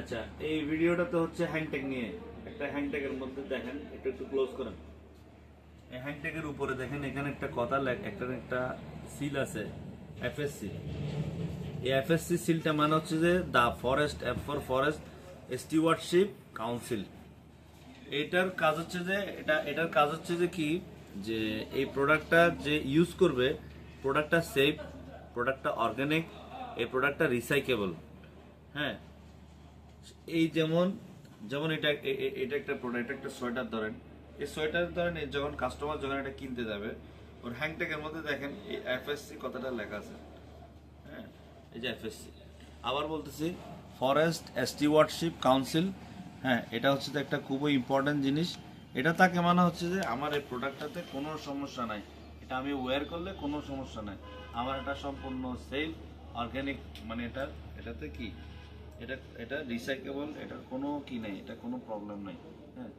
আচ্ছা এই ভিডিওটা তো হচ্ছে হ্যান্ডটেক নিয়ে। একটা হ্যান্ডটেকের মধ্যে দেখেন, একটু একটু ক্লোজ করেন। এই হ্যান্ডটেকের উপরে দেখেন, এখানে একটা কথা একটা একটা সিল আছে এফএসসি এই এফএসসি সিলটা মানে হচ্ছে যে the forest F for forest stewardship council এটার কাজ হচ্ছে যে, এটা এটার কাজ হচ্ছে যে কি? যে এই প্রোডাক্টটা যে ইউজ করবে প্রোডাক্টটা সেফ প্রোডাক্টটা অর্গানিক এই প্রোডাক্টটা রিসাইকেবল হ্যাঁ? এই যেমন যেমন এটা এটা একটা প্রোডাক্ট একটা সোয়েটার ধরেন। এই সোয়েটার ধরেন যখন কাস্টমার যখন এটা কিনতে যাবে, ওর হ্যাংটেকের মধ্যে দেখেন এই এফএসসি কথাটা লেখা আছে। হ্যাঁ এই যে এফএসসি আবার বলতেছি ফরেস্ট স্টিওয়ার্ডশিপ কাউন্সিল হ্যাঁ এটা হচ্ছে একটা খুবই ইম্পর্টেন্ট জিনিস। এটা তাকে মানে হচ্ছে যে আমার এই প্রোডাক্টটাতে কোনো সমস্যা নাই। এটা আমি ওয়্যার করলে কোনো সমস্যা নাই। আমার এটা সম্পূর্ণ সেফ অর্গানিক মানে এটা, এটাতে কি? এটা এটা রিসাইকেবল এটার কোনো কি নেই এটা কোনো প্রবলেম নেই হ্যাঁ?